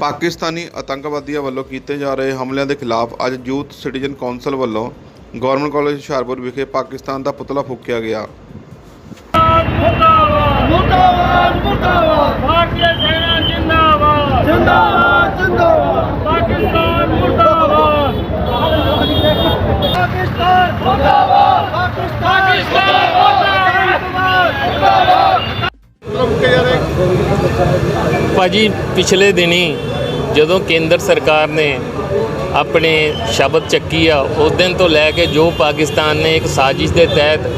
ਪਾਕਿਸਤਾਨੀ ਆਤੰਕਵਾਦੀਆਂ ਵੱਲੋਂ ਕੀਤੇ ਜਾ ਰਹੇ ਹਮਲਿਆਂ ਦੇ ਖਿਲਾਫ ਅੱਜ ਯੂਥ ਸਿਟੀਜ਼ਨ ਕੌਂਸਲ ਵੱਲੋਂ ਗਵਰਨਮੈਂਟ ਕਾਲਜ ਹੁਸ਼ਿਆਰਪੁਰ ਵਿਖੇ ਪਾਕਿਸਤਾਨ ਦਾ ਪੁਤਲਾ ਫੂਕਿਆ ਗਿਆ। ਮੁਰਦਾਬਾਦ ਮੁਰਦਾਬਾਦ। ਮੁਰਦਾਬਾਦ ਭਾਰਤੀ ਸੈਨਾ ਜਿੰਦਾਬਾਦ। ਜਿੰਦਾਬਾਦ ਜਿੰਦਾਬਾਦ। ਪਾਕਿਸਤਾਨ ਮੁਰਦਾਬਾਦ। ਪਾਕਿਸਤਾਨ ਮੁਰਦਾਬਾਦ। ਭਾਜੀ, ਪਿਛਲੇ ਦਿਨੀ ਜਦੋਂ ਕੇਂਦਰ ਸਰਕਾਰ ਨੇ ਆਪਣੇ ਸ਼ਬਦ ਚੱਕੀ ਆ, ਉਸ ਦਿਨ ਤੋਂ ਲੈ ਕੇ ਜੋ ਪਾਕਿਸਤਾਨ ਨੇ ਇੱਕ ਸਾਜ਼ਿਸ਼ ਦੇ ਤਹਿਤ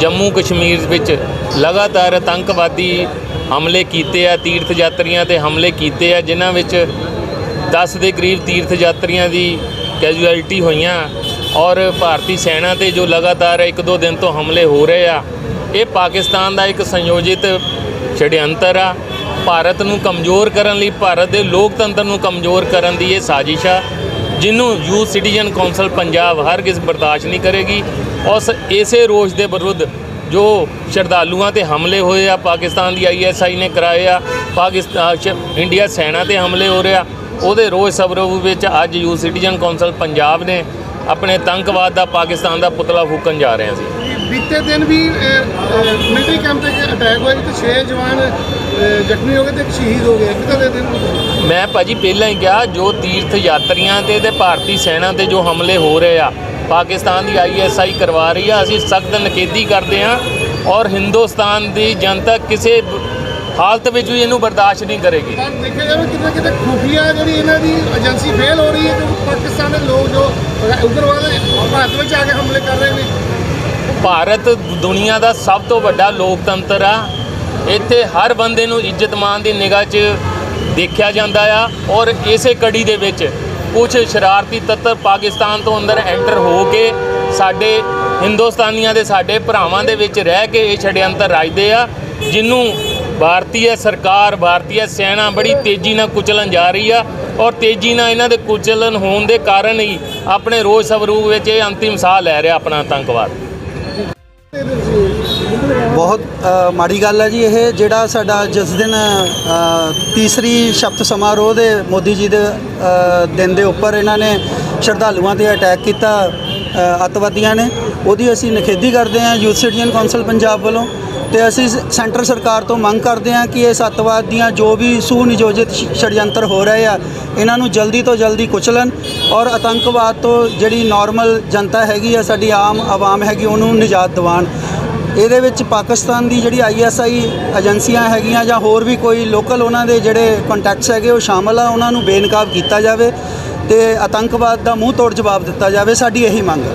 ਜੰਮੂ ਕਸ਼ਮੀਰ ਵਿੱਚ ਲਗਾਤਾਰ ਆਤੰਕਵਾਦੀ ਹਮਲੇ ਕੀਤੇ ਆ ਤੀਰਥ ਯਾਤਰੀਆਂ ਤੇ ਹਮਲੇ ਕੀਤੇ ਆ, ਜਿਨ੍ਹਾਂ ਵਿੱਚ 10 ਦੇ ਕਰੀਬ ਤੀਰਥ ਯਾਤਰੀਆਂ ਦੀ ਕੈਜੂਅਲਟੀ ਹੋਈਆਂ ਔਰ ਭਾਰਤੀ ਸੈਨਾ ਤੇ ਜੋ ਲਗਾਤਾਰ ਇੱਕ ਦੋ ਦਿਨ ਤੋਂ ਹਮਲੇ ਹੋ ਰਹੇ ਆ, ਇਹ ਪਾਕਿਸਤਾਨ ਦਾ ਇੱਕ ਸੰਯੋਜਿਤ ਛੜਯੰਤਰ ਆ। ਭਾਰਤ ਨੂੰ ਕਮਜ਼ੋਰ ਕਰਨ ਲਈ, ਭਾਰਤ ਦੇ ਲੋਕਤੰਤਰ ਨੂੰ ਕਮਜ਼ੋਰ ਕਰਨ ਦੀ ਇਹ ਸਾਜ਼ਿਸ਼ ਆ, ਜਿਹਨੂੰ ਯੂਥ ਸਿਟੀਜ਼ਨ ਕੌਂਸਲ ਪੰਜਾਬ ਹਰ ਕਿਸ ਬਰਦਾਸ਼ਤ ਨਹੀਂ ਕਰੇਗੀ। ਉਸ ਇਸੇ ਰੋਸ਼ ਦੇ ਵਿਰੁੱਧ ਜੋ ਸ਼ਰਧਾਲੂਆਂ ਤੇ ਹਮਲੇ ਹੋਏ ਆ, ਪਾਕਿਸਤਾਨ ਦੀ ਆਈਐਸਆਈ ਨੇ ਕਰਾਏ ਆ ਪਾਕਿਸਤਾਨ ਇੰਡੀਆ ਸੈਨਾ ਤੇ ਹਮਲੇ ਹੋ ਰਿਹਾ, ਉਹਦੇ ਰੋਜ਼ ਸਬਰੂਪ ਵਿੱਚ ਅੱਜ ਯੂਥ ਸਿਟੀਜ਼ਨ ਕੌਂਸਲ ਪੰਜਾਬ ਨੇ ਆਪਣੇ ਆਤੰਕਵਾਦ ਦਾ ਪਾਕਿਸਤਾਨ ਦਾ ਪੁਤਲਾ ਫੂਕਣ ਜਾ ਰਹੇ ਸੀ। ਬੀਤੇ ਦਿਨ ਵੀ ਮਿਲਟਰੀ ਕੈਂਪ ਤੇ ਅਟੈਕ ਹੋਇਆ ਜਿੱਥੇ 6 ਜਵਾਨ ਜ਼ਖਮੀ ਹੋ ਗਏ ਤੇ ਇੱਕ ਸ਼ਹੀਦ ਹੋ ਗਿਆ ਕਿਦਾਂ ਦੇ ਦਿਨ ਮੈਂ ਭਾਜੀ ਪਹਿਲਾਂ ਹੀ ਕਿਹਾ ਜੋ ਤੀਰਥ ਯਾਤਰੀਆਂ ਤੇ ਤੇ ਭਾਰਤੀ ਸੈਨਾ ਤੇ ਜੋ ਹਮਲੇ ਹੋ ਰਹੇ ਆ ਪਾਕਿਸਤਾਨ ਦੀ ਆਈਐਸਆਈ ਕਰਵਾ ਰਹੀ ਆ ਅਸੀਂ ਸਖਤ ਨਕੇਦੀ ਕਰਦੇ ਆ ਔਰ ਹਿੰਦੁਸਤਾਨ ਦੀ ਜਨਤਾ ਕਿਸੇ ਹਾਲਤ ਵਿੱਚ ਵੀ ਇਹਨੂੰ ਬਰਦਾਸ਼ਤ ਨਹੀਂ ਕਰੇਗੀ। ਪਰ ਦੇਖਿਆ ਜਾਵੇ ਕਿਤੇ ਕਿਤੇ ਖੁਫੀਆ ਜਿਹੜੀ ਇਹਨਾਂ ਦੀ ਏਜੰਸੀ ਫੇਲ ਹੋ ਰਹੀ ਹੈ ਜੋ ਪਾਕਿਸਤਾਨ ਦੇ ਲੋਕ ਜੋ ਉਗਰਵਾਦ ਭਾਰਤ ਵਿੱਚ ਆ ਕੇ ਹਮਲੇ ਕਰ ਰਹੇ ਨੇ। ਭਾਰਤ ਦੁਨੀਆ ਦਾ ਸਭ ਤੋਂ ਵੱਡਾ ਲੋਕਤੰਤਰ ਆ। ਇੱਥੇ ਹਰ ਬੰਦੇ ਨੂੰ ਇੱਜ਼ਤ ਮਾਨ ਦੀ ਨਿਗਾਹ 'ਚ ਦੇਖਿਆ ਜਾਂਦਾ ਆ ਔਰ ਇਸੇ ਕੜੀ ਦੇ ਵਿੱਚ ਕੁਝ ਸ਼ਰਾਰਤੀ ਤੱਤਰ ਪਾਕਿਸਤਾਨ ਤੋਂ ਅੰਦਰ ਐਂਟਰ ਹੋ ਕੇ ਸਾਡੇ ਹਿੰਦੁਸਤਾਨੀਆਂ ਦੇ ਸਾਡੇ ਭਰਾਵਾਂ ਦੇ ਵਿੱਚ ਰਹਿ ਕੇ ਇਹ ਛੜਯੰਤਰ ਰਚਦੇ ਆ ਜਿਹਨੂੰ ਭਾਰਤੀ ਸਰਕਾਰ ਭਾਰਤੀ ਸੈਨਾ ਬੜੀ ਤੇਜ਼ੀ ਨਾਲ ਕੁਚਲਣ ਜਾ ਰਹੀ ਆ ਔਰ ਤੇਜ਼ੀ ਨਾਲ ਇਹਨਾਂ ਦੇ ਕੁਚਲਣ ਹੋਣ ਦੇ ਕਾਰਨ ਹੀ ਆਪਣੇ ਰੋਜ਼ ਸਵਰੂਪ ਵਿੱਚ ਇਹ ਅੰਤਿਮ ਸਾਹ ਲੈ ਰਿਹਾ ਆਪਣਾ ਆਤੰਕਵਾਦ। ਬਹੁਤ ਮਾੜੀ ਗੱਲ ਹੈ ਜੀ ਇਹ ਜਿਹੜਾ ਸਾਡਾ ਜਿਸ ਦਿਨ ਤੀਸਰੀ ਸ਼ਬਦ ਸਮਾਰੋਹ ਦੇ ਮੋਦੀ ਜੀ ਦੇ ਦਿਨ ਦੇ ਉੱਪਰ ਇਹਨਾਂ ਨੇ ਸ਼ਰਧਾਲੂਆਂ ਤੇ ਅਟੈਕ ਕੀਤਾ ਅ, ਅੱਤਵਾਦੀਆਂ ਨੇ ਉਹਦੀ ਅਸੀਂ ਨਿਖੇਧੀ ਕਰਦੇ ਹਾਂ ਯੂਥ ਸਿਟੀਜ਼ਨ ਕੌਂਸਲ ਪੰਜਾਬ ਵੱਲੋਂ ਤੇ ਅਸੀਂ ਸ- ਸੈਂਟਰ ਸਰਕਾਰ ਤੋਂ ਮੰਗ ਕਰਦੇ ਹਾਂ ਕਿ ਇਸ ਅੱਤਵਾਦ ਦੀਆਂ ਜੋ ਵੀ ਸੁਨਿਯੋਜਿਤ ਛੜਯੰਤਰ ਹੋ ਰਹੇ ਆ ਇਹਨਾਂ ਨੂੰ ਜਲਦੀ ਤੋਂ ਜਲਦੀ ਕੁਚਲਣ ਔਰ ਆਤੰਕਵਾਦ ਤੋਂ ਜਿਹੜੀ ਨਾਰਮਲ ਜਨਤਾ ਹੈਗੀ ਆ ਸਾਡੀ ਆਮ ਆਵਾਮ ਹੈਗੀ ਉਹਨੂੰ ਨਿਜਾਤ ਦਿਵਾਉਣ। ਇਹਦੇ ਵਿੱਚ ਪਾਕਿਸਤਾਨ ਦੀ ਜਿਹੜੀ ਆਈਐਸਆਈ ਏਜੰਸੀਆਂ ਹੈਗੀਆਂ ਜਾਂ ਹੋਰ ਵੀ ਕੋਈ ਲੋਕਲ ਉਹਨਾਂ ਦੇ ਜਿਹੜੇ ਕੰਟੈਕਟਸ ਹੈਗੇ, ਉਹ ਸ਼ਾਮਲ ਆ, ਉਹਨਾਂ ਨੂੰ ਬੇਨਕਾਬ ਕੀਤਾ ਜਾਵੇ ਤੇ ਆਤੰਕਵਾਦ ਦਾ ਮੂੰਹ ਤੋੜ ਜਵਾਬ ਦਿੱਤਾ ਜਾਵੇ, ਸਾਡੀ ਇਹੀ ਮੰਗ ਹੈ।